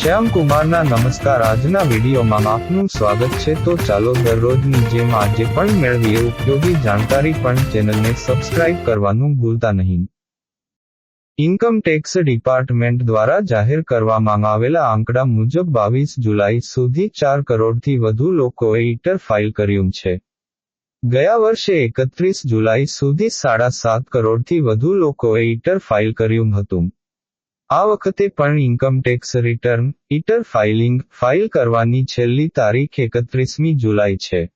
શ્યામ કુમારના નમસ્કાર. આજના વિડીયોમાં આપનું સ્વાગત છે. તો ચાલો દરરોજની જેમ આજે પણ મેળવીએ ઉપયોગી જાણકારી પણ ચેનલને સબસ્ક્રાઇબ કરવાનું ભૂલતા નહીં. ઇન્કમ ટેક્સ ડિપાર્ટમેન્ટ દ્વારા જાહેર કરવામાં આવેલા આંકડા મુજબ બાવીસ જુલાઈ સુધી ચાર કરોડથી વધુ લોકોએ ઇટર ફાઇલ કર્યું છે. ગયા વર્ષે એકત્રીસ જુલાઈ સુધી સાડા સાત કરોડથી વધુ લોકોએ ઇટર ફાઇલ કર્યું હતું. આ વખતે પણ ઇન્કમ ટેક્સ રિટર્ન ઇટર ફાઇલિંગ ફાઇલ કરવાની છેલ્લી તારીખ એકત્રીસમી જુલાઈ છે.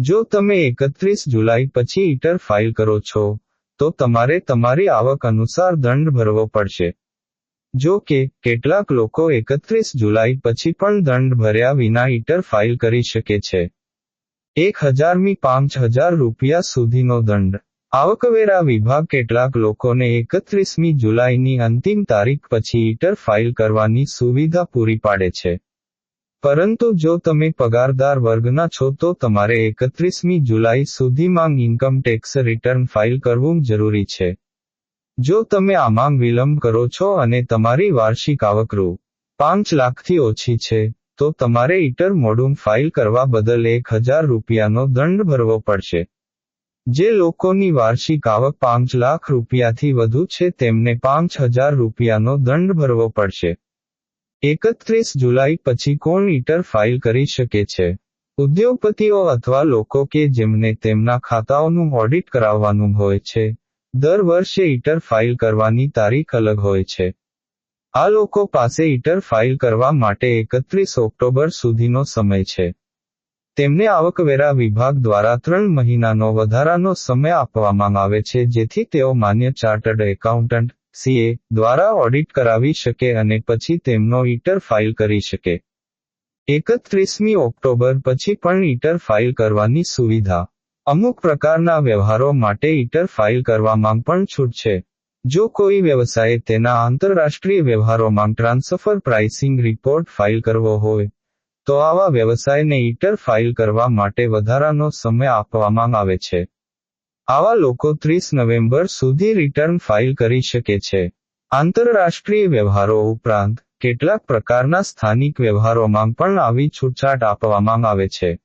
જો તમે એકત્રીસ જુલાઈ પછી ઇટર ફાઇલ કરો છો, તો તમારે તમારી આવક અનુસાર દંડ ભરવો પડશે. જો કે, કેટલાક લોકો એકત્રીસ જુલાઈ પછી પણ દંડ ભર્યા વિના ઇટર ફાઇલ કરી શકે છે. એક હજારમી પાંચ હજાર રૂપિયા સુધીનો દંડ. આવકવેરા વિભાગ કેટલાક લોકોને એકત્રીસમી જુલાઈની અંતિમ તારીખ પછી ઈટર ફાઇલ કરવાની સુવિધા પૂરી પાડે છે. પરંતુ જો તમે પગારદાર વર્ગના છો તો તમારે એકત્રીસમી જુલાઈ સુધીમાં ઇન્કમ ટેક્સ રિટર્ન ફાઇલ કરવું જરૂરી છે. જો તમે આમાં વિલંબ કરો છો અને તમારી વાર્ષિક આવક રૂ પાંચ લાખથી ઓછી છે, તો તમારે ઈટર મોડું ફાઇલ કરવા બદલ એક હજાર રૂપિયાનો દંડ ભરવો પડશે. જે લોકોની વાર્ષિક આવક પાંચ લાખ રૂપિયાથી વધુ છે, તેમને પાંચ હજાર રૂપિયાનો દંડ ભરવો પડશે. એકત્રીસ જુલાઈ પછી કોણ ઈટર ફાઇલ કરી શકે છે? ઉદ્યોગપતિઓ અથવા લોકો કે જેમને તેમના ખાતાઓનું ઓડિટ કરાવવાનું હોય છે, દર વર્ષે ઈટર ફાઇલ કરવાની તારીખ અલગ હોય છે. આ લોકો પાસે ઈટર ફાઇલ કરવા માટે એકત્રીસ ઓક્ટોબર સુધીનો સમય છે. તેમને આવકવેરા વિભાગ દ્વારા ત્રણ મહિનાનો વધારાનો સમય આપવામાં આવે છે, જેથી તેઓ માન્ય ચાર્ટર્ડ એકાઉન્ટન્ટ, સીએ, દ્વારા ઓડિટ કરાવી શકે અને પછી તેમનો ઈટર ફાઇલ કરી શકે. એકત્રીસમી ઓક્ટોબર પછી પણ ઈટર ફાઇલ કરવાની સુવિધા. અમુક પ્રકારના વ્યવહારો માટે ઈટર ફાઇલ કરવામાં પણ છૂટ છે. જો કોઈ વ્યવસાયે તેના આંતરરાષ્ટ્રીય વ્યવહારોમાં ટ્રાન્સફર પ્રાઇસિંગ રિપોર્ટ ફાઇલ કરવો હોય તો આવા વ્યવસાયને ઈટર ફાઇલ કરવા માટે વધારાનો સમય આપવામાં આવે છે. આવા લોકો ત્રીસ નવેમ્બર સુધી રિટર્ન ફાઇલ કરી શકે છે. આંતરરાષ્ટ્રીય વ્યવહારો ઉપરાંત કેટલાક પ્રકારના સ્થાનિક વ્યવહારોમાં પણ આવી છૂટછાટ આપવામાં આવે છે.